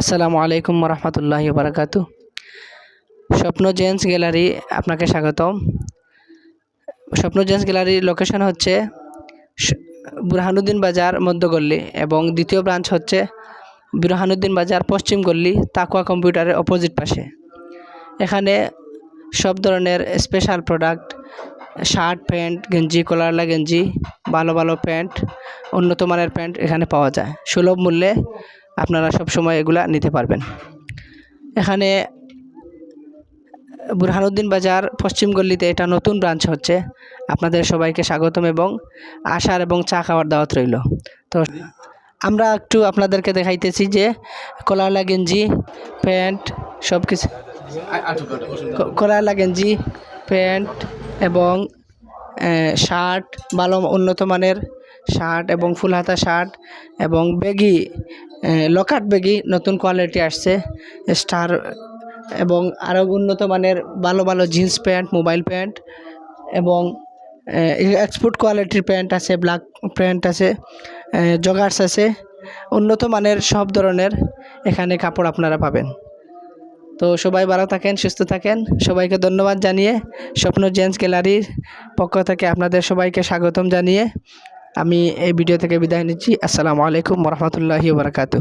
আসসালামু আলাইকুম রহমতুল্লাহ বারাকাতু স্বপ্ন জেন্টস গ্যালারি আপনাকে স্বাগতম। স্বপ্ন জেন্টস গ্যালারির লোকেশন হচ্ছে বুরহানুদ্দিন বাজার মধ্যগল্লি এবং দ্বিতীয় ব্রাঞ্চ হচ্ছে বুরহানুদ্দিন বাজার পশ্চিম গল্লি তাকুয়া কম্পিউটারের অপোজিট পাশে। এখানে সব ধরনের স্পেশাল প্রোডাক্ট শার্ট প্যান্ট গেঞ্জি কলারলা গেঞ্জি, ভালো ভালো প্যান্ট উন্নত মানের প্যান্ট এখানে পাওয়া যায়। সুলভ মূল্যে আপনারা সব সময় এগুলা নিতে পারবেন। এখানে বুরহানুদ্দিন বাজার পশ্চিম গল্লিতে এটা নতুন ব্রাঞ্চ হচ্ছে। আপনাদের সবাইকে স্বাগতম এবং আসার এবং চা খাওয়ার দাওয়াত রইল। তো আমরা একটু আপনাদেরকে দেখাইতেছি যে কলারলা গেঞ্জি, প্যান্ট সব কিছু ক- কলারলা গেঞ্জি, প্যান্ট এবং শার্ট ভালো উন্নত মানের শার্ট এবং ফুল হাতা শার্ট এবং বেগি লকাট বেগি নতুন কোয়ালিটি আসছে, স্টার এবং আরও উন্নত মানের ভালো ভালো জিন্স প্যান্ট, মোবাইল প্যান্ট এবং এক্সপোর্ট কোয়ালিটির প্যান্ট আছে ব্ল্যাক প্যান্ট আছে জগার্স আছে, উন্নত মানের সব ধরনের এখানে কাপড় আপনারা পাবেন। তো সবাই ভালো থাকেন, সুস্থ থাকেন, সবাইকে ধন্যবাদ জানিয়ে স্বপ্ন জেন্টস গ্যালারির পক্ষ থেকে আপনাদের সবাইকে স্বাগতম জানিয়ে আমি এই ভিডিও থেকে বিদায় নিচ্ছি। আসসালামু আলাইকুম রহমতুল্লাহি বারকাতু